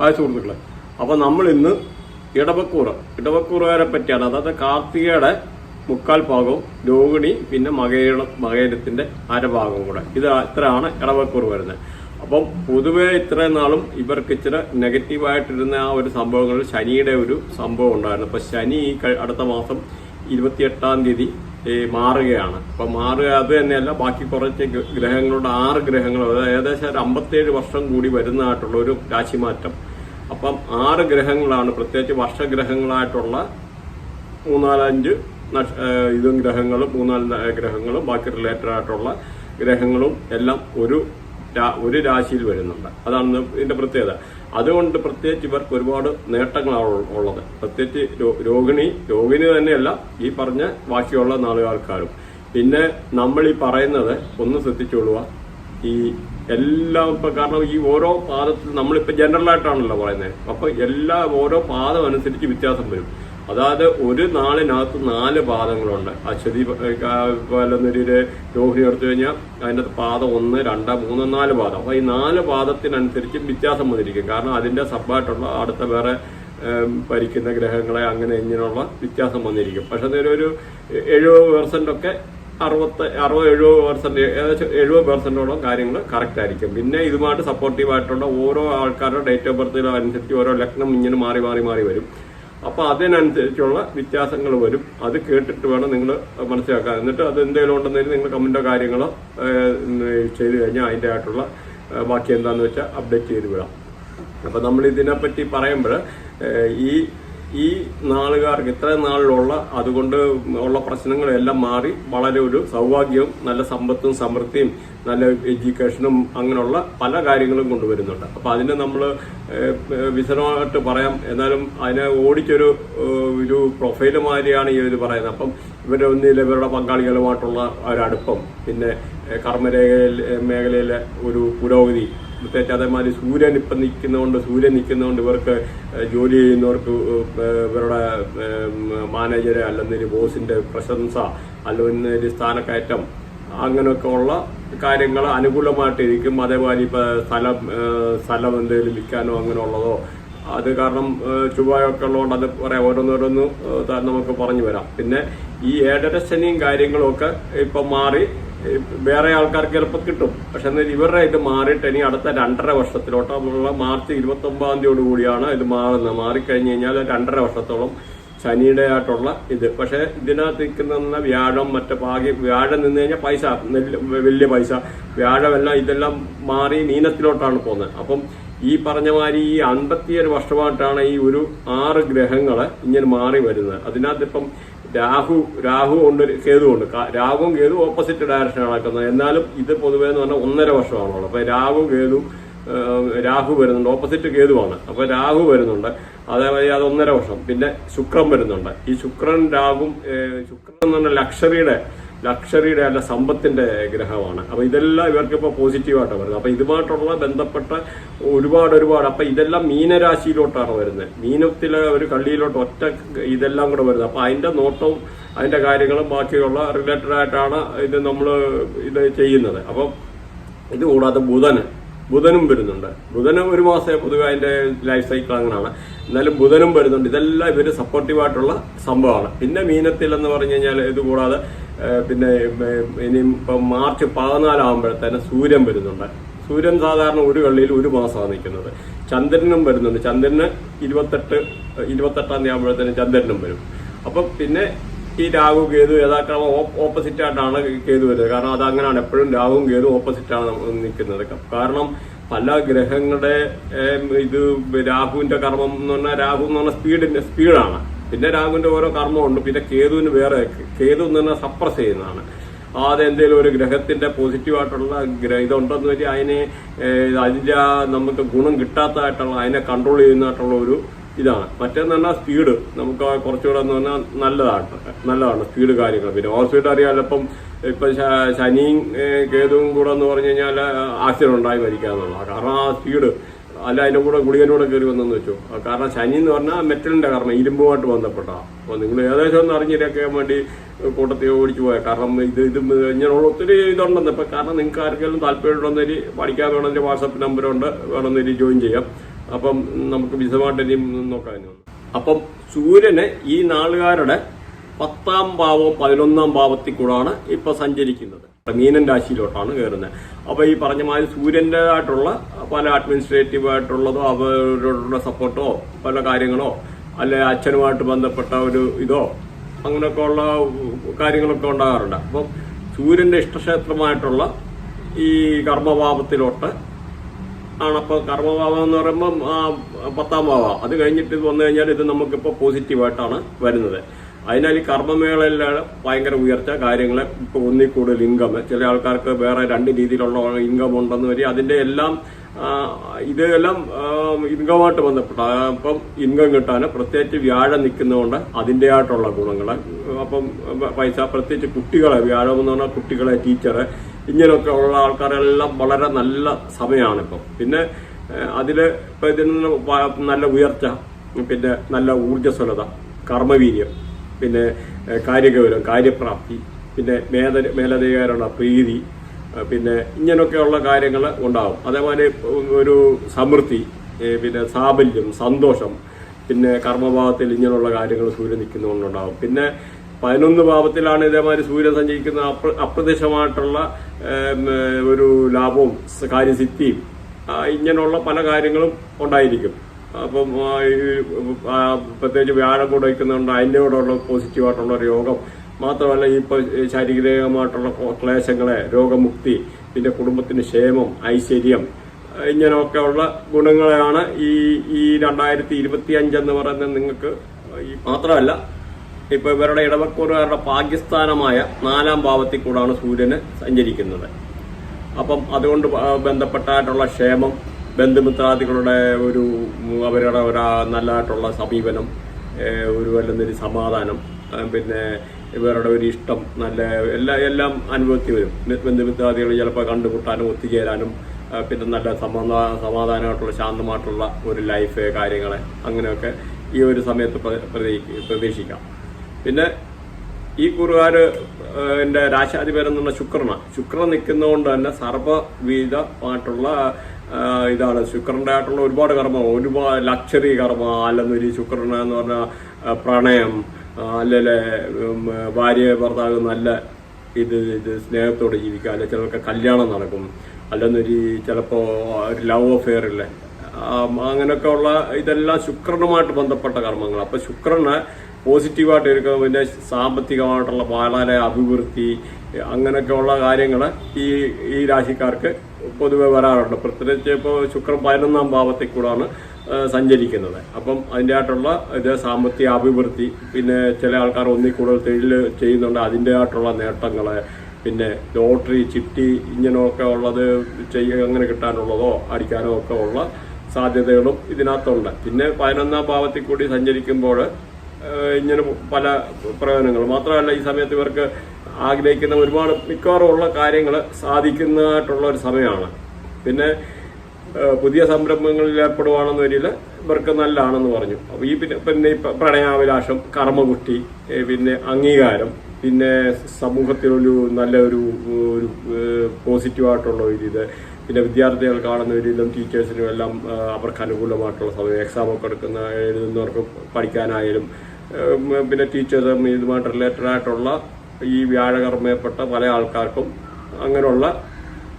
Hi സുഹൃത്തുക്കളെ. അപ്പൊ നമ്മൾ ഇന്ന് ഇടവക്കൂറ് ഇടവക്കൂറുകാരെ പറ്റിയാണ്. അതായത് കാർത്തികയുടെ മുക്കാൽ ഭാഗവും രോഹിണി പിന്നെ മകേര മകേരത്തിന്റെ അരഭാഗവും കൂടെ. ഇത് ഇത്രയാണ് ഇടവക്കൂർ വരുന്നത്. അപ്പം പൊതുവെ ഇത്രയും നാളും ഇവർക്ക് ഇച്ചിരി നെഗറ്റീവായിട്ടിരുന്ന ആ ഒരു സംഭവങ്ങളിൽ ശനിയുടെ ഒരു സംഭവം ഉണ്ടായിരുന്നു. അപ്പൊ ശനി ഈ അടുത്ത മാസം ഇരുപത്തിയെട്ടാം തീയതി മാറുകയാണ്. അപ്പൊ മാറുക അത് തന്നെയല്ല ബാക്കി കുറച്ച് ഗ്രഹങ്ങളുടെ ആറ് ഗ്രഹങ്ങൾ ഏകദേശം ഒരു അമ്പത്തേഴ് വർഷം കൂടി വരുന്നതായിട്ടുള്ള ഒരു രാശിമാറ്റം അപ്പം ആറ് ഗ്രഹങ്ങളാണ് പ്രത്യേകിച്ച് വർഷഗ്രഹങ്ങളായിട്ടുള്ള മൂന്നാലഞ്ച് നക്ഷ ഇതും ഗ്രഹങ്ങളും മൂന്നാൽ ഗ്രഹങ്ങളും ബാക്കി റിലേറ്റഡ് ആയിട്ടുള്ള ഗ്രഹങ്ങളും എല്ലാം ഒരു ഒരു രാശിയിൽ വരുന്നുണ്ട്. അതാണ് ഇതിന്റെ പ്രത്യേകത. അതുകൊണ്ട് പ്രത്യേകിച്ച് ഇവർക്ക് ഒരുപാട് നേട്ടങ്ങളാണ് ഉള്ളത്. പ്രത്യേകിച്ച് രോഹിണി രോഹിണി തന്നെയല്ല ഈ പറഞ്ഞ ബാക്കിയുള്ള നാളുകാർക്കാരും. പിന്നെ നമ്മൾ ഈ പറയുന്നത് ഒന്ന് ശ്രദ്ധിച്ചോളുക. ഈ എല്ലാം ഇപ്പൊ കാരണം ഈ ഓരോ പാദത്തിൽ നമ്മളിപ്പോ ജനറൽ ആയിട്ടാണല്ലോ പറയുന്നത് അപ്പൊ എല്ലാ ഓരോ പാദം അനുസരിച്ച് വ്യത്യാസം വരും. അതായത് ഒരു നാളിനകത്ത് നാല് പാദങ്ങളുണ്ട്. അശ്വതി വല്ലൊരു രോഹിണി എടുത്തു കഴിഞ്ഞാൽ അതിന്റെ പാദം ഒന്ന് രണ്ട് മൂന്ന് നാല് പാദം. അപ്പൊ ഈ നാല് പാദത്തിനനുസരിച്ച് വ്യത്യാസം വന്നിരിക്കും. കാരണം അതിന്റെ സബായിട്ടുള്ള അടുത്ത വേറെ ഭരിക്കുന്ന ഗ്രഹങ്ങളെ അങ്ങനെ ഇങ്ങനെയുള്ള വ്യത്യാസം വന്നിരിക്കും. പക്ഷെ ഒരു എഴുപത് പെർസെന്റ് ഒക്കെ അറുപത്തി അറുപത് എഴുപത് പെർസെന്റ് ഏകദേശം എഴുപത് പെർസെന്റോളം കാര്യങ്ങൾ കറക്റ്റ് ആയിരിക്കും. പിന്നെ ഇതുമായിട്ട് സപ്പോർട്ടീവ് ആയിട്ടുള്ള ഓരോ ആൾക്കാരുടെ ഡേറ്റ് ഓഫ് ബർത്തിൽ അനുസരിച്ച് ഓരോ ലഗ്നം ഇങ്ങനെ മാറി മാറി മാറി വരും. അപ്പൊ അതിനനുസരിച്ചുള്ള വ്യത്യാസങ്ങൾ വരും. അത് കേട്ടിട്ട് വേണം നിങ്ങൾ മനസ്സിലാക്കാൻ. എന്നിട്ട് അത് എന്തെങ്കിലും ഉണ്ടെന്നെങ്കിൽ നിങ്ങൾ കമന്റോ കാര്യങ്ങളോ ചെയ്തു കഴിഞ്ഞാൽ അതിന്റെ ആയിട്ടുള്ള ബാക്കി എന്താന്ന് വെച്ചാൽ അപ്ഡേറ്റ് ചെയ്ത് വിടാം. അപ്പൊ നമ്മൾ ഇതിനെപ്പറ്റി പറയുമ്പോൾ ഈ ഈ നാളുകാർക്ക് ഇത്ര നാളിലുള്ള അതുകൊണ്ട് ഉള്ള പ്രശ്നങ്ങളെല്ലാം മാറി വളരെ ഒരു സൗഭാഗ്യവും നല്ല സമ്പത്തും സമൃദ്ധിയും നല്ല എഡ്യൂക്കേഷനും അങ്ങനെയുള്ള പല കാര്യങ്ങളും കൊണ്ടുവരുന്നുണ്ട്. അപ്പോൾ അതിന് നമ്മൾ വിശദമായിട്ട് പറയാം. എന്നാലും അതിനെ ഓടിച്ചൊരു ഒരു പ്രൊഫൈൽ മാതിരിയാണ് ഈ ഇത് പറയുന്നത്. അപ്പം ഇവരുടെ ഒന്നിൽ ഇവരുടെ പങ്കാളികളുമായിട്ടുള്ള ഒരടുപ്പം പിന്നെ കർമ്മരേഖ മേഖലയിലെ ഒരു പുരോഗതി പ്രത്യേകിച്ച് അതേമാതിരി സൂര്യൻ ഇപ്പം നിൽക്കുന്നതുകൊണ്ട് സൂര്യൻ നിൽക്കുന്നതുകൊണ്ട് ഇവർക്ക് ജോലി ചെയ്യുന്നവർക്ക് ഇവരുടെ മാനേജരെ അല്ലെങ്കിൽ ബോസിന്റെ പ്രശംസ അല്ലെങ്കിൽ സ്ഥാനക്കയറ്റം അങ്ങനെയൊക്കെ ഉള്ള കാര്യങ്ങൾ അനുകൂലമായിട്ടിരിക്കും അതേപോലെ ഇപ്പൊ സ്ഥലം സ്ഥലം എന്തെങ്കിലും വിൽക്കാനോ അങ്ങനെയുള്ളതോ അത് കാരണം ചൊവ്വാഴൊക്കെ ഉള്ളതുകൊണ്ട് അത് പറയാം ഓരോന്നോരോന്ന് നമുക്ക് പറഞ്ഞു വരാം. പിന്നെ ഈ ഏഴരശനിയും കാര്യങ്ങളും ഒക്കെ ഇപ്പം മാറി വേറെ ആൾക്കാർക്ക് ചിലപ്പോൾ കിട്ടും. പക്ഷെ എന്നാൽ ഇവരുടെ ഇത് മാറിയിട്ട് ഇനി അടുത്ത രണ്ടര വർഷത്തിലോട്ടുള്ള മാർച്ച് ഇരുപത്തി ഒമ്പതാം തീയതി കൂടിയാണ് ഇത് മാറുന്നത്. മാറിക്കഴിഞ്ഞ് കഴിഞ്ഞാൽ രണ്ടര വർഷത്തോളം ശനിയുടെ ആയിട്ടുള്ള ഇത്. പക്ഷെ ഇതിനകത്ത് നിൽക്കുന്ന വ്യാഴം മറ്റേ ഭാഗ്യം വ്യാഴം നിന്ന് കഴിഞ്ഞാൽ പൈസ വലിയ പൈസ. വ്യാഴമെല്ലാം ഇതെല്ലാം മാറി മീനത്തിലോട്ടാണ് പോകുന്നത്. അപ്പം ഈ പറഞ്ഞ മാതിരി ഈ അൻപത്തിയേഴ് വർഷമായിട്ടാണ് ഈ ഒരു ആറ് ഗ്രഹങ്ങൾ ഇങ്ങനെ മാറി വരുന്നത്. അതിനകത്ത് ഇപ്പം രാഹു രാഹു ഉണ്ട് കേതു ഉണ്ട്. കാ- രാഹുവും കേതു ഓപ്പോസിറ്റ് ഡയറക്ഷനാണ് നടക്കുന്നത്. എന്നാലും ഇത് പൊതുവേ എന്ന് പറഞ്ഞാൽ ഒന്നര വർഷമാണുള്ളത്. അപ്പോൾ രാഹു കേതു രാഹു വരുന്നുണ്ട്. ഓപ്പോസിറ്റ് കേതുവാണ്. അപ്പോൾ രാഹു വരുന്നുണ്ട്. അതേമാതിരി അത് ഒന്നര വർഷം. പിന്നെ ശുക്രൻ വരുന്നുണ്ട്. ഈ ശുക്രൻ രാഹുവും ശുക്രൻ എന്ന് പറഞ്ഞാൽ ലക്ഷറിയുടെ ലക്ഷറിയുടെ അല്ല സമ്പത്തിന്റെ ഗ്രഹമാണ്. അപ്പൊ ഇതെല്ലാം ഇവർക്ക് ഇപ്പൊ പോസിറ്റീവായിട്ടാണ് വരുന്നത്. അപ്പൊ ഇതുമായിട്ടുള്ള ബന്ധപ്പെട്ട ഒരുപാട് ഒരുപാട് അപ്പൊ ഇതെല്ലാം മീനരാശിയിലോട്ടാണ് വരുന്നത്. മീനത്തിലെ ഒരു കള്ളിയിലോട്ട് ഒറ്റ ഇതെല്ലാം കൂടെ വരുന്നത്. അപ്പൊ അതിന്റെ നോട്ടവും അതിന്റെ കാര്യങ്ങളും ബാക്കിയുള്ള റിലേറ്റഡ് ആയിട്ടാണ് ഇത് നമ്മൾ ഇത് ചെയ്യുന്നത്. അപ്പം ഇത് കൂടാതെ ബുധന് ബുധനും വരുന്നുണ്ട്. ബുധനും ഒരു മാസമേ പൊതുവെ അതിന്റെ ലൈഫ് സൈക്കിൾ അങ്ങനെയാണ്. എന്നാലും ബുധനും വരുന്നുണ്ട്. ഇതെല്ലാം ഇവർ സപ്പോർട്ടീവ് ആയിട്ടുള്ള സംഭവമാണ്. പിന്നെ മീനത്തിൽ എന്ന് പറഞ്ഞു കഴിഞ്ഞാൽ ഇത് കൂടാതെ പിന്നെ ഇനി ഇപ്പം മാർച്ച് പതിനാലാകുമ്പോഴത്തേന് സൂര്യൻ വരുന്നുണ്ട്. സൂര്യൻ സാധാരണ ഒരു കള്ളിയിൽ ഒരു മാസമാണ് നിൽക്കുന്നത്. ചന്ദ്രനും വരുന്നുണ്ട്. ചന്ദ്രന് ഇരുപത്തെട്ട് ഇരുപത്തെട്ടാം തീയതി ആകുമ്പോഴത്തേനും ചന്ദ്രനും വരും. അപ്പം പിന്നെ ഈ രാഹു കേതു യഥാക്രമം ഓപ്പോസിറ്റ് ആയിട്ടാണ് കേതു വരുന്നത്. കാരണം അത് അങ്ങനെയാണ്. എപ്പോഴും രാഹുവും കേതു ഓപ്പോസിറ്റ് ആണ് നിൽക്കുന്നത്. കാരണം പല ഗ്രഹങ്ങളുടെ ഇത് രാഹുവിന്റെ കർമ്മം എന്ന് പറഞ്ഞാൽ രാഹു എന്ന് പറഞ്ഞാൽ സ്പീഡിന്റെ സ്പീഡാണ് പിന്നെ രാഹുവിന്റെ ഓരോ കർമ്മമുണ്ട് പിന്നെ കേതുവിന് വേറെ കേതു എന്ന് പറഞ്ഞാൽ സപ്രസ് ചെയ്യുന്നതാണ്. അത് എന്തെങ്കിലും ഒരു ഗ്രഹത്തിന്റെ പോസിറ്റീവായിട്ടുള്ള ഗ്രഹ ഇതുണ്ടെന്ന് വെച്ചാൽ അതിനെ അതിന്റെ നമുക്ക് ഗുണം കിട്ടാത്തതായിട്ടുള്ള അതിനെ കൺട്രോൾ ചെയ്യുന്നതായിട്ടുള്ള ഒരു ഇതാണ്. മറ്റേന്ന് പറഞ്ഞാൽ സ്പീഡ് നമുക്ക് കുറച്ചുകൂടെ എന്ന് പറഞ്ഞാൽ നല്ലതാണ് നല്ലതാണ് സ്പീഡ് കാര്യങ്ങൾ. പിന്നെ സ്പീഡ് അറിയാമല്ലോ ഇപ്പം ഇപ്പൊ ശനിയും കേതുവും കൂടെ എന്ന് പറഞ്ഞു കഴിഞ്ഞാൽ ആക്സിഡന്റ് ഉണ്ടായി മരിക്കാന്നുള്ള കാരണം ആ സ്പീഡ് അല്ല അതിന്റെ കൂടെ ഗുളികനൂടെ കയറി വന്നെന്ന് വെച്ചു. കാരണം ശനി എന്ന് പറഞ്ഞാൽ മെറ്റലിന്റെ കാരണം ഇരുമ്പുമായിട്ട് ബന്ധപ്പെട്ടാ. അപ്പോൾ നിങ്ങൾ ഏകദേശം ഒന്ന് അറിഞ്ഞിരിക്കാൻ വേണ്ടി കൂട്ടത്തിൽ ഓടിച്ചു പോയാൽ കാരണം ഇത് ഇത് ഇങ്ങനെയുള്ള ഒത്തിരി ഇതുണ്ടെന്ന് ഇപ്പൊ കാരണം നിങ്ങൾക്ക് ആർക്കെങ്കിലും താല്പര്യമുണ്ടെന്നൊരു പഠിക്കാൻ വേണമെങ്കിൽ വാട്സപ്പ് നമ്പറുണ്ട് വേണമെന്നൊരു ജോയിൻ ചെയ്യാം. അപ്പം നമുക്ക് വിശദമായിട്ട് ഇനിയും നോക്കാം അപ്പം സൂര്യനെ ഈ നാളുകാരുടെ പത്താം ഭാവവും പതിനൊന്നാം ഭാവത്തിൽ കൂടാണ് ഇപ്പൊ സഞ്ചരിക്കുന്നത്. മീനൻ രാശിയിലോട്ടാണ് കയറുന്നത്. അപ്പൊ ഈ പറഞ്ഞ മാതിരി സൂര്യന്റെതായിട്ടുള്ള പല അഡ്മിനിസ്ട്രേറ്റീവ് ആയിട്ടുള്ളതോ അവരോടുള്ള സപ്പോർട്ടോ പല കാര്യങ്ങളോ അല്ലെ അച്ഛനുമായിട്ട് ബന്ധപ്പെട്ട ഒരു ഇതോ അങ്ങനെയൊക്കെ ഉള്ള കാര്യങ്ങളൊക്കെ ഉണ്ടാകാറുണ്ട്. അപ്പം സൂര്യന്റെ ഇഷ്ടക്ഷേത്രമായിട്ടുള്ള ഈ കർമ്മഭാവത്തിലോട്ട് ആണപ്പോൾ കർമ്മഭാവം എന്ന് പറയുമ്പോൾ പത്താം ഭാവം. അത് കഴിഞ്ഞിട്ട് ഇത് വന്നു കഴിഞ്ഞാൽ ഇത് നമുക്കിപ്പോൾ പോസിറ്റീവായിട്ടാണ് വരുന്നത്. അതിനാൽ ഈ കർമ്മമേളയിലാണ് ഭയങ്കര ഉയർച്ച കാര്യങ്ങളെ ഇപ്പോൾ ഒന്നിൽ കൂടുതൽ ഇൻകം ചില ആൾക്കാർക്ക് വേറെ രണ്ട് രീതിയിലുള്ള ഇൻകം ഉണ്ടെന്ന് വരി അതിന്റെ എല്ലാം ഇതെല്ലാം ഇൻകമായിട്ട് ബന്ധപ്പെട്ട അപ്പം ഇൻകം കിട്ടാൻ പ്രത്യേകിച്ച് വ്യാഴം നിൽക്കുന്നതുകൊണ്ട് അതിന്റെതായിട്ടുള്ള ഗുണങ്ങൾ അപ്പം പൈസ പ്രത്യേകിച്ച് കുട്ടികളെ വ്യാഴം എന്ന് പറഞ്ഞാൽ കുട്ടികളെ ടീച്ചറെ ഇങ്ങനെയൊക്കെ ഉള്ള ആൾക്കാരെല്ലാം വളരെ നല്ല സമയമാണ് ഇപ്പം പിന്നെ അതിൽ ഇപ്പം നിന്ന് നല്ല ഉയർച്ച പിന്നെ നല്ല ഊർജസ്വലത കർമ്മവീര്യം പിന്നെ കാര്യഗൗരവം കാര്യപ്രാപ്തി പിന്നെ മേധ മേലധികാരമുള്ള പ്രീതി പിന്നെ ഇങ്ങനെയൊക്കെയുള്ള കാര്യങ്ങൾ ഉണ്ടാവും. അതേപോലെ ഒരു സമൃദ്ധി പിന്നെ സാബല്യം സന്തോഷം പിന്നെ കർമ്മഭാവത്തിൽ ഇങ്ങനെയുള്ള കാര്യങ്ങൾ സൂര്യൻ നിൽക്കുന്നതുകൊണ്ടുണ്ടാകും പിന്നെ പതിനൊന്ന് ഭാവത്തിലാണ് ഇതേമാതിരി സൂര്യൻ സഞ്ചരിക്കുന്ന അപ്ര അപ്രത്യക്ഷമായിട്ടുള്ള ഒരു ലാഭവും കാര്യസിദ്ധിയും ഇങ്ങനെയുള്ള പല കാര്യങ്ങളും ഉണ്ടായിരിക്കും. അപ്പം പ്രത്യേകിച്ച് വ്യാഴം കൂടെ വയ്ക്കുന്നതുകൊണ്ട് അതിന്റെ കൂടെ ഉള്ള പോസിറ്റീവായിട്ടുള്ള ഒരു യോഗം മാത്രമല്ല ഇപ്പോൾ ശാരീരികമായിട്ടുള്ള ക്ലേശങ്ങളെ രോഗമുക്തി പിന്നെ കുടുംബത്തിന് ക്ഷേമം ഐശ്വര്യം ഇങ്ങനെയൊക്കെയുള്ള ഗുണങ്ങളെയാണ് ഈ ഈ രണ്ടായിരത്തി ഇരുപത്തി അഞ്ചെന്ന് പറയുന്നത് നിങ്ങൾക്ക് ഈ മാത്രമല്ല ഇപ്പൊ ഇവരുടെ ഇടവക്കൂറുകാരുടെ പാകിസ്ഥാനമായ നാലാം ഭാവത്തിൽ കൂടാണ് സൂര്യന് സഞ്ചരിക്കുന്നത്. അപ്പം അതുകൊണ്ട് ബന്ധപ്പെട്ടായിട്ടുള്ള ക്ഷേമം ബന്ധുമിത്രാദികളുടെ ഒരു അവരുടെ ഒരു നല്ലതായിട്ടുള്ള സമീപനം ഒരു വല്ലെന്നൊരു സമാധാനം പിന്നെ ഇവരുടെ ഒരു ഇഷ്ടം നല്ല എല്ലാ എല്ലാം അനുഭവത്തിൽ വരും. ബന്ധുമിത്രാദികൾ ചിലപ്പോൾ കണ്ടുമുട്ടാനും ഒത്തുചേരാനും പിന്നെ നല്ല സമാധാ സമാധാനമായിട്ടുള്ള ശാന്തമായിട്ടുള്ള ഒരു ലൈഫ് കാര്യങ്ങളെ അങ്ങനെയൊക്കെ ഈ ഒരു സമയത്ത് പ്ര- പ്രതീക്ഷിക്കാം. പിന്നെ ഈ കുറുകാർ എന്റെ രാശാധിപരം എന്ന് പറഞ്ഞാൽ ശുക്രന. ശുക്രൻ നിൽക്കുന്നതുകൊണ്ട് തന്നെ സർവവിധമായിട്ടുള്ള ഇതാണ് ശുക്രന്റെ ആയിട്ടുള്ള ഒരുപാട് കർമ്മം ഒരുപാട് ലക്ഷറി കർമ്മ അല്ലെന്നൊരു ശുക്രൻ എന്ന് പറഞ്ഞാൽ പ്രണയം ആ, അല്ലല്ലേ ഭാര്യ ഭർത്താവ് നല്ല ഇത് ഇത് സ്നേഹത്തോടെ ജീവിക്കുക അല്ലെ ചിലർക്ക് കല്യാണം നടക്കും അല്ലെന്നൊരു ചിലപ്പോൾ ഒരു ലവ് അഫെയർ ഇല്ലേ? അങ്ങനെയൊക്കെ ഉള്ള ഇതെല്ലാം ശുക്രനുമായിട്ട് ബന്ധപ്പെട്ട കർമ്മങ്ങൾ അപ്പൊ ശുക്രന് പോസിറ്റീവായിട്ട് എടുക്കുക പിന്നെ സാമ്പത്തികമായിട്ടുള്ള വളരെ അഭിവൃദ്ധി അങ്ങനെയൊക്കെയുള്ള കാര്യങ്ങൾ ഈ ഈ രാശിക്കാർക്ക് പൊതുവെ വരാറുണ്ട്. പ്രത്യേകിച്ച് ഇപ്പോൾ ശുക്രൻ പതിനൊന്നാം ഭാവത്തിൽ കൂടാണ്. സഞ്ചരിക്കുന്നത്. അപ്പം അതിന്റെ ആയിട്ടുള്ള ഇത് സാമ്പത്തിക അഭിവൃദ്ധി പിന്നെ ചില ആൾക്കാർ ഒന്നിൽ കൂടുതൽ തൊഴിൽ ചെയ്യുന്നുണ്ട് അതിന്റെ ആയിട്ടുള്ള നേട്ടങ്ങൾ പിന്നെ ലോട്ടറി ചിട്ടി ഇങ്ങനെയൊക്കെ ഉള്ളത് ചെയ്യ അങ്ങനെ കിട്ടാനുള്ളതോ അടിക്കാനോ ഒക്കെ ഉള്ള സാധ്യതകളും ഇതിനകത്തുണ്ട്. പിന്നെ പതിനൊന്നാം ഭാവത്തിൽ കൂടി സഞ്ചരിക്കുമ്പോൾ ഇങ്ങനെ പല പ്രയോജനങ്ങൾ. മാത്രമല്ല ഈ സമയത്ത് ഇവർക്ക് ആഗ്രഹിക്കുന്ന ഒരുപാട് മിക്കവാറും ഉള്ള കാര്യങ്ങൾ സാധിക്കുന്നതായിട്ടുള്ള ഒരു സമയമാണ്. പിന്നെ പുതിയ സംരംഭങ്ങളിൽ ഏർപ്പെടുവാണെന്ന് വരിയിൽ ഇവർക്ക് നല്ലതാണെന്ന് പറഞ്ഞു. അപ്പോൾ ഈ പിന്നെ പിന്നെ പ്രണയാഭിലാഷം കർമ്മകുട്ടി പിന്നെ അംഗീകാരം പിന്നെ സമൂഹത്തിലൊരു നല്ലൊരു ഒരു പോസിറ്റീവായിട്ടുള്ള ഒരു ഇത്. പിന്നെ വിദ്യാർത്ഥികൾ കാണുന്ന ഒരു ടീച്ചേഴ്സിനും എല്ലാം അവർക്ക് അനുകൂലമായിട്ടുള്ള സമയം എക്സാം ഒക്കെ എടുക്കുന്ന എഴുതുന്നവർക്ക് പഠിക്കാനായാലും പിന്നെ ടീച്ചേഴ്സും ഇതുമായിട്ട് റിലേറ്റഡ് ആയിട്ടുള്ള ഈ വ്യാഴകർമ്മയപ്പെട്ട പല ആൾക്കാർക്കും അങ്ങനെയുള്ള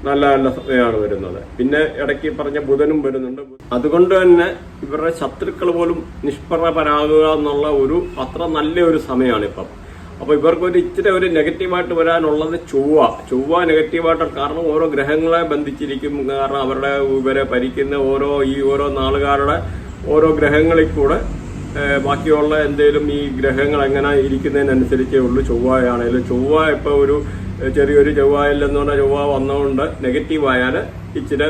നല്ല നല്ല സമയമാണ് വരുന്നത്. പിന്നെ ഇടയ്ക്ക് പറഞ്ഞ ബുധനും വരുന്നുണ്ട്. അതുകൊണ്ട് തന്നെ ഇവരുടെ ശത്രുക്കൾ പോലും നിഷ്പ്രഭരാകുക എന്നുള്ള ഒരു അത്ര നല്ല ഒരു സമയമാണ് ഇപ്പം അപ്പൊ ഇവർക്ക് ഒരു ഇച്ചിരി ഒരു നെഗറ്റീവായിട്ട് വരാനുള്ളത് ചൊവ്വ. ചൊവ്വ നെഗറ്റീവായിട്ട് കാരണം ഓരോ ഗ്രഹങ്ങളെ ബന്ധിച്ചിരിക്കും. കാരണം അവരുടെ ഇവരെ ഭരിക്കുന്ന ഓരോ ഈ ഓരോ നാളുകാരുടെ ഓരോ ഗ്രഹങ്ങളിൽ കൂടെ ബാക്കിയുള്ള എന്തെങ്കിലും ഈ ഗ്രഹങ്ങൾ എങ്ങനെ ഇരിക്കുന്നതിനനുസരിച്ചേ ഉള്ളൂ. ചൊവ്വാഴയാണെങ്കിലും ചൊവ്വ ഇപ്പൊ ഒരു ചെറിയൊരു ചൊവ്വയില്ലെന്ന് പറഞ്ഞാൽ ചൊവ്വ വന്നതുകൊണ്ട് നെഗറ്റീവ് ആയാൽ ഇച്ചിരി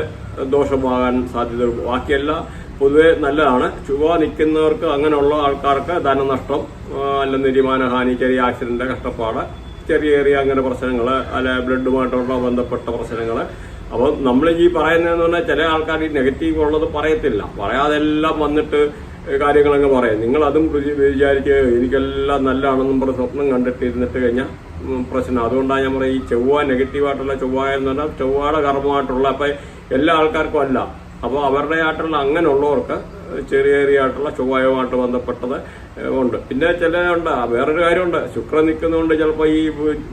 ദോഷമാകാൻ സാധ്യത ബാക്കിയെല്ലാം പൊതുവെ നല്ലതാണ്. ചൊവ്വ നിൽക്കുന്നവർക്ക് അങ്ങനെയുള്ള ആൾക്കാർക്ക് ധനനഷ്ടം അല്ലെന്ന് തീരുമാനഹാനി ചെറിയ ആക്സിഡന്റ് കഷ്ടപ്പാട് ചെറിയ ചെറിയ അങ്ങനെ പ്രശ്നങ്ങൾ അല്ലെ ബ്ലഡുമായിട്ടുള്ള ബന്ധപ്പെട്ട പ്രശ്നങ്ങൾ. അപ്പോൾ നമ്മൾ ഈ പറയുന്നതെന്ന് പറഞ്ഞാൽ ചില ആൾക്കാർ ഈ നെഗറ്റീവ് ഉള്ളത് പറയത്തില്ല. പറയാതെല്ലാം വന്നിട്ട് കാര്യങ്ങളങ്ങ് പറയാം. നിങ്ങൾ അതും വിചാരിക്കുക എനിക്കെല്ലാം നല്ലതാണെന്നും പറഞ്ഞ് സ്വപ്നം കണ്ടിട്ട് ഇരുന്നിട്ട് കഴിഞ്ഞാൽ പ്രശ്നം. അതുകൊണ്ടാണ് ഞാൻ പറയുന്നത് ഈ ചൊവ്വ നെഗറ്റീവായിട്ടുള്ള ചൊവ്വ എന്ന് പറഞ്ഞാൽ ചൊവ്വയുടെ കർമ്മമായിട്ടുള്ള അപ്പം എല്ലാ ആൾക്കാർക്കും അല്ല. അപ്പോൾ അവരുടെ ആയിട്ടുള്ള അങ്ങനെയുള്ളവർക്ക് ചെറിയ ചെറിയ ആയിട്ടുള്ള ചൊവ്വയുമായിട്ട് ബന്ധപ്പെട്ടത് ഉണ്ട്. പിന്നെ ചില ഉണ്ട് വേറൊരു കാര്യമുണ്ട്. ശുക്രൻ നിൽക്കുന്നതുകൊണ്ട് ചിലപ്പോൾ ഈ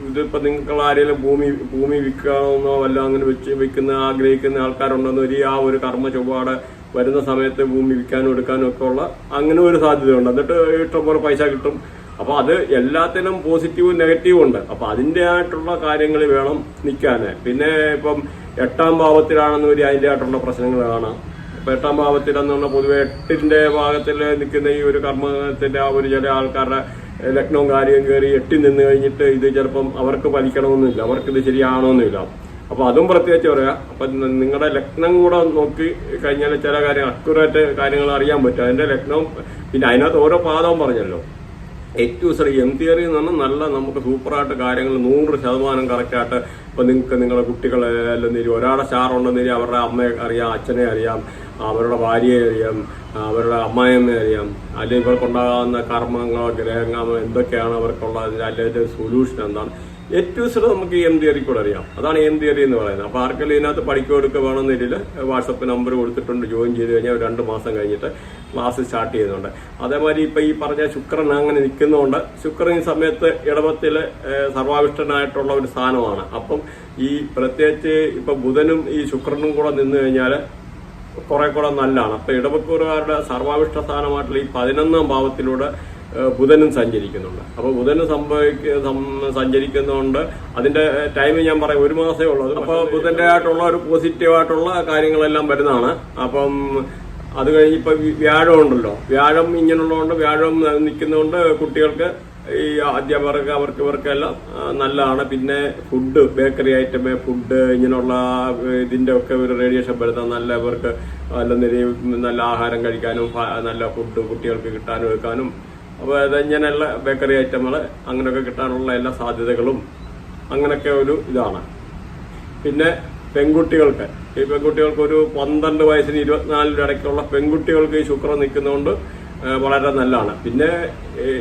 ഇതിപ്പോൾ നിങ്ങൾ ആരെങ്കിലും ഭൂമി ഭൂമി വിൽക്കണമെന്നോ വല്ല അങ്ങനെ വെച്ച് വിൽക്കുന്ന ആഗ്രഹിക്കുന്ന ആൾക്കാരുണ്ടെന്നൊരു ആ ഒരു കർമ്മ ചൊവ്വാടെ വരുന്ന സമയത്ത് ഭൂമി വിൽക്കാനും എടുക്കാനും ഒക്കെ ഉള്ള അങ്ങനെ ഒരു സാധ്യതയുണ്ട്. എന്നിട്ട് ഇഷ്ടംപോലെ പൈസ കിട്ടും. അപ്പൊ അത് എല്ലാത്തിനും പോസിറ്റീവും നെഗറ്റീവും ഉണ്ട്. അപ്പൊ അതിന്റെ ആയിട്ടുള്ള കാര്യങ്ങൾ വേണം നിൽക്കാന്. പിന്നെ ഇപ്പം എട്ടാം ഭാവത്തിലാണെന്ന് വരി അതിന്റെ ആയിട്ടുള്ള പ്രശ്നങ്ങൾ കാണാം. ഇപ്പൊ എട്ടാം ഭാവത്തിലെന്ന് പറഞ്ഞാൽ പൊതുവെ എട്ടിന്റെ ഭാഗത്തിൽ നിൽക്കുന്ന ഈ ഒരു കർമ്മത്തിന്റെ ആ ഒരു ചില ആൾക്കാരുടെ ലഗ്നവും കാര്യവും കയറി എട്ടി നിന്ന് കഴിഞ്ഞിട്ട് ഇത് ചിലപ്പം അവർക്ക് ഫലിക്കണമെന്നില്ല അവർക്ക് ഇത് ശരിയാണോന്നില്ല. അപ്പൊ അതും പ്രത്യേകിച്ച് പറയാ. അപ്പൊ നിങ്ങളുടെ ലഗ്നം കൂടെ നോക്കി കഴിഞ്ഞാൽ ചില കാര്യങ്ങൾ അക്യുറേറ്റ് കാര്യങ്ങൾ അറിയാൻ പറ്റും. അതിന്റെ ലഗ്നം പിന്നെ അതിനകത്ത് ഓരോ പാദവും പറഞ്ഞല്ലോ. ഏറ്റവും സറി എം തിയറി എന്ന് പറഞ്ഞാൽ നല്ല നമുക്ക് സൂപ്പറായിട്ട് കാര്യങ്ങൾ നൂറ് ശതമാനം കറക്റ്റായിട്ട് ഇപ്പൊ നിങ്ങൾക്ക് നിങ്ങളുടെ കുട്ടികളെ എല്ലാം തിരി. ഒരാളെ സ്റ്റാർ ഉണ്ടെന്ന് തിരി അവരുടെ അമ്മയെ അറിയാം അച്ഛനെ അറിയാം അവരുടെ ഭാര്യയെ അറിയാം അവരുടെ അമ്മായിയമ്മയെ അറിയാം. അല്ലെങ്കിൽ ഇവർക്കുണ്ടാകുന്ന കർമ്മങ്ങളോ ഗ്രഹങ്ങളോ എന്തൊക്കെയാണ് അവർക്കുള്ള അല്ലെങ്കിൽ സൊല്യൂഷൻ എന്താണ്? ഏറ്റവും സെഡ് നമുക്ക് എം തിയറി കൂടെ അറിയാം. അതാണ് എം തിയറി എന്ന് പറയുന്നത്. അപ്പോൾ ആർക്കെങ്കിലും ഇതിനകത്ത് പഠിക്കുകയെടുക്കുക വേണമെന്നില്ല വാട്സപ്പ് നമ്പർ കൊടുത്തിട്ടുണ്ട് ജോയിൻ ചെയ്ത് കഴിഞ്ഞാൽ രണ്ട് മാസം കഴിഞ്ഞിട്ട് ക്ലാസ് സ്റ്റാർട്ട് ചെയ്യുന്നുണ്ട്. അതേമാതിരി ഇപ്പോൾ ഈ പറഞ്ഞ ശുക്രൻ അങ്ങനെ നിൽക്കുന്നതുകൊണ്ട് ശുക്രൻ ഈ സമയത്ത് ഇടവത്തിൽ സർവാവിഷ്ടനായിട്ടുള്ള ഒരു സ്ഥാനമാണ്. അപ്പം ഈ പ്രത്യേകിച്ച് ഇപ്പം ബുധനും ഈ ശുക്രനും കൂടെ നിന്ന് കഴിഞ്ഞാൽ കുറെ കൂടെ നല്ലതാണ് അപ്പൊ ഇടവക്കൂറുകാരുടെ സർവാവിഷ്ട സ്ഥാനമായിട്ടുള്ള ഈ പതിനൊന്നാം ഭാവത്തിലൂടെ ബുധനും സഞ്ചരിക്കുന്നുണ്ട്. അപ്പോൾ ബുധന് സംഭവിക്ക സഞ്ചരിക്കുന്നുണ്ട് അതിന്റെ ടൈം ഞാൻ പറയാം ഒരു മാസമേ ഉള്ളൂ. അപ്പോൾ ബുധന്റെ ആയിട്ടുള്ള ഒരു പോസിറ്റീവ് ആയിട്ടുള്ള കാര്യങ്ങളെല്ലാം വരുന്നതാണ്. അപ്പം അത് കഴിഞ്ഞ് ഇപ്പൊ വ്യാഴം ഉണ്ടല്ലോ. വ്യാഴം ഇങ്ങനെയുള്ളതുകൊണ്ട് വ്യാഴം നിൽക്കുന്നതുകൊണ്ട് കുട്ടികൾക്ക് ഈ അധ്യാപകർക്ക് അവർക്ക് ഇവർക്കെല്ലാം നല്ലതാണ്. പിന്നെ ഫുഡ് ബേക്കറി ഐറ്റം ഫുഡ് ഇങ്ങനെയുള്ള ഇതിന്റെ ഒക്കെ ഒരു റേഡിയേഷൻ വരുന്ന നല്ല ഇവർക്ക് നല്ല നല്ല ആഹാരം കഴിക്കാനും നല്ല ഫുഡ് കുട്ടികൾക്ക് കിട്ടാനും എടുക്കാനും അപ്പോൾ ഇങ്ങനെയുള്ള ബേക്കറി ഐറ്റങ്ങൾ അങ്ങനെയൊക്കെ കിട്ടാനുള്ള എല്ലാ സാധ്യതകളും അങ്ങനെയൊക്കെ ഒരു ഇതാണ്. പിന്നെ പെൺകുട്ടികൾക്ക് ഈ പെൺകുട്ടികൾക്ക് ഒരു പന്ത്രണ്ട് വയസ്സിന് ഇരുപത്തിനാലിന്റെ ഇടയ്ക്കുള്ള പെൺകുട്ടികൾക്ക് ഈ ശുക്രൻ നിൽക്കുന്നതുകൊണ്ട് വളരെ നല്ലതാണ്. പിന്നെ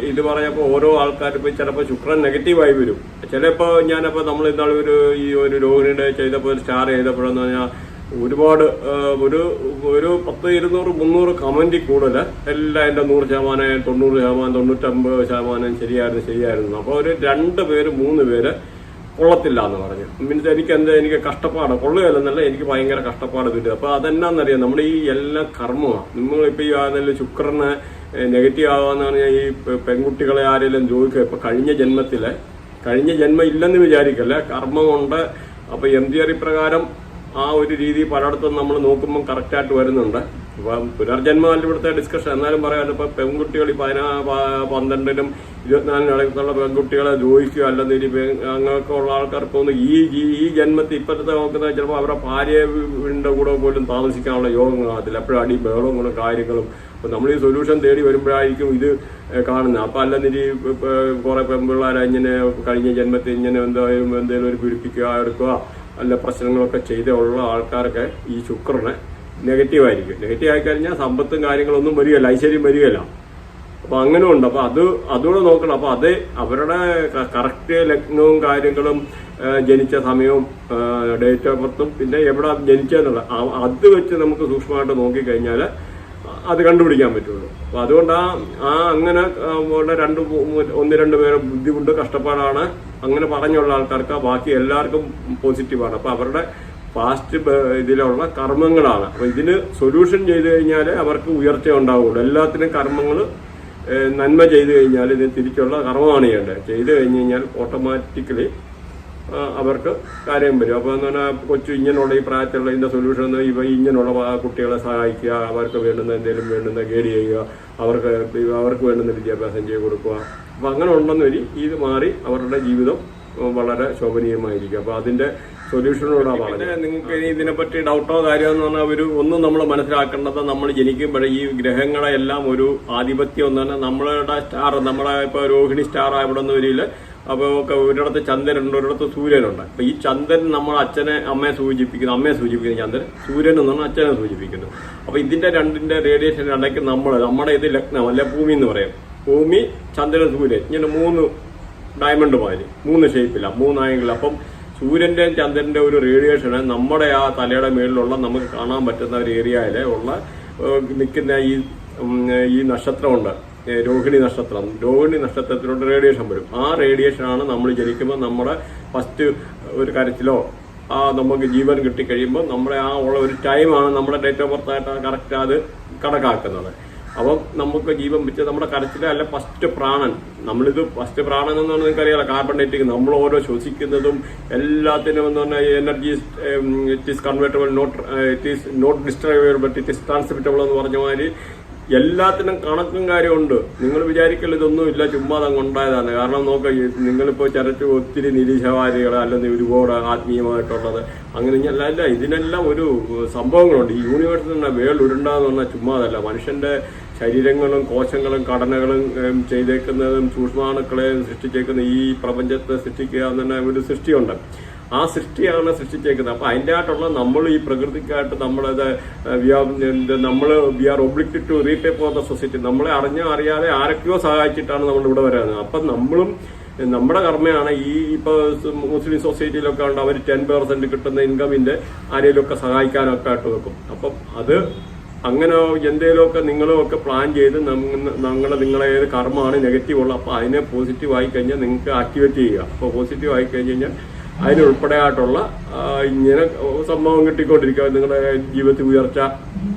ഇത് പറഞ്ഞപ്പോൾ ഓരോ ആൾക്കാർ ഇപ്പോൾ ചിലപ്പോൾ ശുക്രൻ നെഗറ്റീവായി വരും. ചിലപ്പോൾ ഞാനപ്പോൾ നമ്മൾ ഇന്നാൾ ഒരു ഈ ഒരു രോഹിണിയുടെ ചെയ്തപ്പോൾ ഒരു സ്റ്റാർ ചെയ്തപ്പോഴെന്ന് പറഞ്ഞാൽ ഒരുപാട് ഒരു ഒരു പത്ത് ഇരുന്നൂറ് മുന്നൂറ് കമന്റി കൂടുതൽ എല്ലാം എന്റെ നൂറ് ശതമാനം തൊണ്ണൂറ് ശതമാനം തൊണ്ണൂറ്റമ്പത് ശതമാനം ശരിയായിരുന്നു ശരിയായിരുന്നു. അപ്പോൾ ഒരു രണ്ട് പേര് മൂന്ന് പേര് കൊള്ളത്തില്ല എന്ന് പറഞ്ഞു. മീൻസ് എനിക്ക് എന്താ എനിക്ക് കഷ്ടപ്പാട് കൊള്ളുകയല്ലെന്നല്ല എനിക്ക് ഭയങ്കര കഷ്ടപ്പാട് കിട്ടുക അപ്പൊ അതെന്നാന്നറിയാം നമ്മുടെ ഈ എല്ലാ കർമ്മമാണ് നിങ്ങളിപ്പോൾ ഈ ആണെങ്കിലും ശുക്രന് നെഗറ്റീവ് ആവാന്ന് പറഞ്ഞാൽ ഈ പെൺകുട്ടികളെ ആരെങ്കിലും ചോദിക്കുക ഇപ്പൊ കഴിഞ്ഞ ജന്മത്തിൽ കഴിഞ്ഞ ജന്മം ഇല്ലെന്ന് വിചാരിക്കല്ല? കർമ്മമുണ്ട് അപ്പൊ എം തിയറി പ്രകാരം ആ ഒരു രീതി പലയിടത്തും നമ്മൾ നോക്കുമ്പോൾ കറക്റ്റായിട്ട് വരുന്നുണ്ട്. ഇപ്പം പുനർജന്മമല്ല ഇവിടുത്തെ ഡിസ്കഷൻ എന്നാലും പറയാമല്ലോ ഇപ്പം പെൺകുട്ടികൾ പതിനാ പന്ത്രണ്ടിനും ഇരുപത്തിനാലിനും ഇടയ്ക്കുള്ള പെൺകുട്ടികളെ ദ്രോഹിക്കുക അല്ലെങ്കിൽ അങ്ങനെയൊക്കെ ഉള്ള ആൾക്കാർക്കൊന്നും ഈ ഈ- ജന്മത്തിൽ ഇപ്പോഴത്തെ നോക്കുന്നത് ചിലപ്പോൾ അവരുടെ ഭാര്യയുടെ കൂടെ പോലും താമസിക്കാനുള്ള യോഗം കാണത്തില്ല എപ്പോഴും അടി ബഹളവും കൂടെ കാര്യങ്ങളും. അപ്പം നമ്മൾ ഈ സൊല്യൂഷൻ തേടി വരുമ്പോഴായിരിക്കും ഇത് കാണുന്നത്. അപ്പം അല്ലെന്നിരി കുറേ പെൺപിള്ളേരെ ഇങ്ങനെ കഴിഞ്ഞ ജന്മത്തിൽ ഇങ്ങനെ എന്തായാലും എന്തെങ്കിലും ഒരു പീഡിപ്പിക്കുക എടുക്കുക അല്ല പ്രശ്നങ്ങളൊക്കെ ചെയ്തുള്ള ആൾക്കാരൊക്കെ ഈ ശുക്രനെ നെഗറ്റീവ് ആയിരിക്കും നെഗറ്റീവ് ആയി കഴിഞ്ഞാൽ സമ്പത്തും കാര്യങ്ങളൊന്നും വരികയില്ല ഐശ്വര്യം വരികയില്ല. അപ്പൊ അങ്ങനെ ഉണ്ട്. അപ്പൊ അത് അതുകൂടെ നോക്കണം. അപ്പൊ അത് അവരുടെ കറക്റ്റ് ലഗ്നവും കാര്യങ്ങളും ജനിച്ച സമയവും ഡേറ്റ് ഓഫ് ബർത്തും പിന്നെ എവിടെ ജനിച്ചെന്നുള്ള അത് വെച്ച് നമുക്ക് സൂക്ഷ്മമായിട്ട് നോക്കിക്കഴിഞ്ഞാൽ അത് കണ്ടുപിടിക്കാൻ പറ്റുള്ളൂ. അപ്പൊ അതുകൊണ്ട് ആ ആ അങ്ങനെ ഉള്ള രണ്ട് ഒന്ന് രണ്ട് പേരെ ബുദ്ധിമുട്ട് കഷ്ടപ്പാടാണ്. അങ്ങനെ പറഞ്ഞുള്ള ആൾക്കാർക്ക് ബാക്കി എല്ലാവർക്കും പോസിറ്റീവാണ് അപ്പൊ അവരുടെ പാസ്റ്റ് ഇതിലുള്ള കർമ്മങ്ങളാണ്. അപ്പൊ ഇതിന് സൊല്യൂഷൻ ചെയ്തു കഴിഞ്ഞാൽ അവർക്ക് ഉയർച്ച ഉണ്ടാവുള്ളൂ. എല്ലാത്തിനും കർമ്മങ്ങൾ നന്മ ചെയ്തു കഴിഞ്ഞാൽ ഇതിന് തിരിച്ചുള്ള കർമ്മമാണ് ചെയ്യേണ്ടത്. ചെയ്തു കഴിഞ്ഞ് കഴിഞ്ഞാൽ ഓട്ടോമാറ്റിക്കലി അവർക്ക് കാര്യം വരും. അപ്പോൾ എന്ന് പറഞ്ഞാൽ കൊച്ചു ഇങ്ങനെയുള്ള ഈ പ്രായത്തിലുള്ള ഇതിന്റെ സൊല്യൂഷൻ ഇവ ഇങ്ങനെയുള്ള കുട്ടികളെ സഹായിക്കുക അവർക്ക് വേണ്ടുന്ന എന്തെങ്കിലും വേണ്ടുന്ന ഗൈഡ് ചെയ്യുക അവർക്ക് അവർക്ക് വേണ്ടുന്ന വിദ്യാഭ്യാസം ചെയ്ത് കൊടുക്കുക. അപ്പോൾ അങ്ങനെ ഉണ്ടെന്ന് വരി ഇത് മാറി അവരുടെ ജീവിതം വളരെ ശോഭനീയമായിരിക്കും. അപ്പോൾ അതിന്റെ സൊല്യൂഷനോട് നിങ്ങൾക്ക് ഇനി ഇതിനെപ്പറ്റി ഡൗട്ടോ കാര്യമോ എന്ന് പറഞ്ഞാൽ ഒരു ഒന്നും നമ്മൾ മനസ്സിലാക്കേണ്ടത് നമ്മൾ ജനിക്കുമ്പോഴേ ഈ ഗ്രഹങ്ങളെല്ലാം ഒരു ആധിപത്യം എന്ന് പറഞ്ഞാൽ നമ്മളുടെ സ്റ്റാർ നമ്മളെ ഇപ്പൊ രോഹിണി സ്റ്റാർ ഇവിടെ നിന്ന് വരില്ല. അപ്പൊ ഒക്കെ ഒരിടത്ത് ചന്ദ്രനുണ്ട് ഒരിടത്ത് സൂര്യനുണ്ട്. അപ്പോൾ ഈ ചന്ദ്രൻ നമ്മൾ അച്ഛനെ അമ്മയെ സൂചിപ്പിക്കുന്നു. അമ്മയെ സൂചിപ്പിക്കുന്നു ചന്ദ്രൻ സൂര്യൻ എന്ന് പറഞ്ഞാൽ അച്ഛനെ സൂചിപ്പിക്കുന്നു അപ്പോൾ ഇതിന്റെ രണ്ടിന്റെ റേഡിയേഷൻ ഇടയ്ക്ക് നമ്മൾ നമ്മുടെ ഇത് ലഗ്നം അല്ലെ ഭൂമി എന്ന് പറയും. ഭൂമി ചന്ദ്രൻ സൂര്യൻ. ഇങ്ങനെ മൂന്ന് ഡയമണ്ട് മാതിരി. മൂന്ന് ഷേപ്പില്ല മൂന്ന് ആംഗിൾ അപ്പം സൂര്യന്റെയും ചന്ദ്രന്റെ ഒരു റേഡിയേഷന് നമ്മുടെ ആ തലയുടെ മേളിലുള്ള നമുക്ക് കാണാൻ പറ്റുന്ന ഒരു ഏരിയയിലെ ഉള്ള നിൽക്കുന്ന ഈ ഈ നക്ഷത്രമുണ്ട്. രോഹിണി നക്ഷത്രം. രോഹിണി നക്ഷത്രത്തിലോട്ട് റേഡിയേഷൻ വരും. ആ റേഡിയേഷൻ ആണ് നമ്മൾ ജനിക്കുമ്പോൾ നമ്മുടെ ഫസ്റ്റ് ഒരു കാര്യത്തിലോ ആ നമുക്ക് ജീവൻ കിട്ടിക്കഴിയുമ്പോൾ നമ്മുടെ ആ ഉള്ള ഒരു ടൈമാണ് നമ്മുടെ ഡേറ്റ് ഓഫ് ബർത്ത് ആയിട്ട് കറക്റ്റ് അത് കണക്കാക്കുന്നത്. അപ്പം നമുക്ക് ജീവൻ വെച്ച് നമ്മുടെ കരച്ചിലെ അല്ല ഫസ്റ്റ് പ്രാണൻ. നമ്മളിത് ഫസ്റ്റ് പ്രാണൻ എന്നാണ് നിങ്ങൾക്ക് അറിയാലോ കാർബൺ ഡേറ്റിംഗ് നമ്മൾ ഓരോ ശ്വസിക്കുന്നതും എല്ലാത്തിനും എന്ന് പറഞ്ഞാൽ energy it is convertible not it is not destroyable but it is transmittable എന്ന് പറഞ്ഞ മാതിരി എല്ലാത്തിനും കണക്കും കാര്യമുണ്ട്. നിങ്ങൾ വിചാരിക്കൽ ഇതൊന്നുമില്ല ചുമ്മാ അങ്ങ് ഉണ്ടായതാണ്. കാരണം നോക്ക ഈ നിങ്ങളിപ്പോൾ ചരച്ച് ഒത്തിരി നിരീശവാദികൾ അല്ലെങ്കിൽ ഒരുപാട് ആത്മീയമായിട്ടുള്ളത്. അങ്ങനെ അല്ല അല്ല ഇതിനെല്ലാം ഒരു സംഭവങ്ങളുണ്ട്. ഈ യൂണിവേഴ്സിൽ തന്നെ വേൾ ഉരുണ്ടാന്ന് പറഞ്ഞാൽ ചുമ്മാതല്ല മനുഷ്യന്റെ ശരീരങ്ങളും കോശങ്ങളും ഘടനകളും ചെയ്തേക്കുന്നതും സൂക്ഷ്മാണുക്കളെയും സൃഷ്ടിച്ചേക്കുന്ന ഈ പ്രപഞ്ചത്തെ സൃഷ്ടിക്കുക എന്ന് തന്നെ ഒരു സൃഷ്ടിയുണ്ട്. ആ സൃഷ്ടിയാണ് സൃഷ്ടിച്ചേക്കുന്നത്. അപ്പൊ അതിന്റെ ആയിട്ടുള്ള നമ്മൾ ഈ പ്രകൃതിക്കായിട്ട് നമ്മളത് നമ്മൾ we are obligated to repay of the society. നമ്മളെ അറിഞ്ഞോ അറിയാതെ ആരൊക്കെയോ സഹായിച്ചിട്ടാണ് നമ്മൾ ഇവിടെ വരുന്നത്. അപ്പം നമ്മളും നമ്മുടെ കർമ്മയാണ് ഈ ഇപ്പൊ മുസ്ലിം സൊസൈറ്റിയിലൊക്കെ ഉണ്ട്. അവർ ടെൻ പെർസെന്റ് കിട്ടുന്ന ഇൻകമിന്റെ ആരെയിലൊക്കെ സഹായിക്കാനൊക്കെ ആയിട്ട് വെക്കും. അപ്പം അത് അങ്ങനെ എന്തെങ്കിലുമൊക്കെ നിങ്ങളും ഒക്കെ പ്ലാൻ ചെയ്ത് നിങ്ങൾ നിങ്ങളെ ഏത് കർമ്മമാണ് നെഗറ്റീവ് ഉള്ളത് അപ്പോൾ അതിനെ പോസിറ്റീവ് ആയി കഴിഞ്ഞാൽ നിങ്ങൾക്ക് ആക്ടിവേറ്റ് ചെയ്യുക. അപ്പോൾ പോസിറ്റീവ് ആയി കഴിഞ്ഞ് കഴിഞ്ഞാൽ അതിനുൾപ്പെടെ ആയിട്ടുള്ള ആ, ഇങ്ങനെ സംഭവം കിട്ടിക്കൊണ്ടിരിക്കുക നിങ്ങളുടെ ജീവിതത്തിൽ ഉയർച്ച.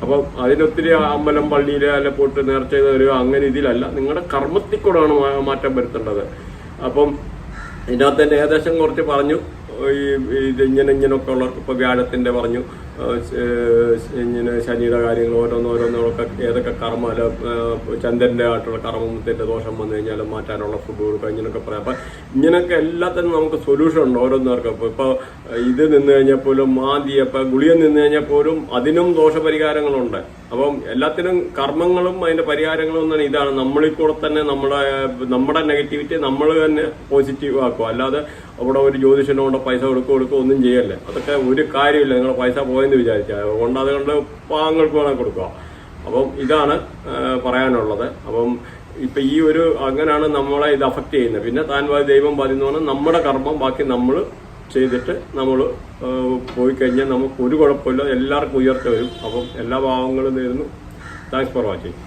അപ്പം അതിനൊത്തിരി അമ്പലം പള്ളിയിലെ അല്ല പോയിട്ട് നേർച്ച ചെയ്ത് വരിക അങ്ങനെ ഇതിലല്ല നിങ്ങളുടെ കർമ്മത്തിൽ കൂടെയാണ് മാറ്റം വരുത്തേണ്ടത്. അപ്പം ഇതിനകത്ത് തന്നെ ഏകദേശം കുറച്ച് പറഞ്ഞു. ഈ ഇത് ഇങ്ങനെ ഇങ്ങനെയൊക്കെ ഉള്ളവർക്ക് ഇപ്പോൾ വ്യാഴത്തിന്റെ പറഞ്ഞു. ഇങ്ങനെ ശനിയുടെ കാര്യങ്ങൾ ഓരോന്നോരോന്നൊക്കെ ഏതൊക്കെ കർമ്മ അല്ല ചന്ദ്രന്റെ ആയിട്ടുള്ള കർമ്മത്തിന്റെ ദോഷം വന്നു കഴിഞ്ഞാൽ മാറ്റാനുള്ള ഫുഡ് കൊടുക്കുക ഇങ്ങനെയൊക്കെ പറയാം. അപ്പം ഇങ്ങനെയൊക്കെ എല്ലാത്തിനും നമുക്ക് സൊല്യൂഷൻ ഉണ്ട് ഓരോന്നേർക്കും ഇപ്പോൾ ഇപ്പോൾ ഇത് നിന്ന് കഴിഞ്ഞാൽ പോലും മാന്തി അപ്പം ഗുളിയൻ നിന്ന് കഴിഞ്ഞാൽ പോലും അതിനും ദോഷപരിഹാരങ്ങളുണ്ട്. അപ്പം എല്ലാത്തിനും കർമ്മങ്ങളും അതിന്റെ പരിഹാരങ്ങളും എന്നാണ് ഇതാണ്. നമ്മളിൽ കൂടെ തന്നെ നമ്മുടെ നമ്മുടെ നെഗറ്റിവിറ്റി നമ്മൾ തന്നെ പോസിറ്റീവ് ആക്കുക. അല്ലാതെ അവിടെ ഒരു ജ്യോതിഷനോ കൊണ്ട് പൈസ കൊടുക്കുക കൊടുക്കുക ഒന്നും ചെയ്യല്ലേ. അതൊക്കെ ഒരു കാര്യമില്ല. നിങ്ങൾ പൈസ പോയെന്ന് വിചാരിച്ചാൽ അതുകൊണ്ട് അതുകൊണ്ട് പാങ്ങൾക്ക് വേണേൽ കൊടുക്കുക. അപ്പം ഇതാണ് പറയാനുള്ളത്. അപ്പം ഇപ്പം ഈ ഒരു അങ്ങനെയാണ് നമ്മളെ ഇത് അഫക്റ്റ് ചെയ്യുന്നത്. പിന്നെ താൻ ദൈവം പറയുന്ന പറഞ്ഞാൽ നമ്മുടെ കർമ്മം ബാക്കി നമ്മൾ ചെയ്തിട്ട് നമ്മൾ പോയി കഴിഞ്ഞാൽ നമുക്ക് ഒരു കുഴപ്പമില്ല. എല്ലാവർക്കും ഉയർച്ച വരും. അപ്പം എല്ലാ ഭാവങ്ങളും നേരുന്നു. Thanks for watching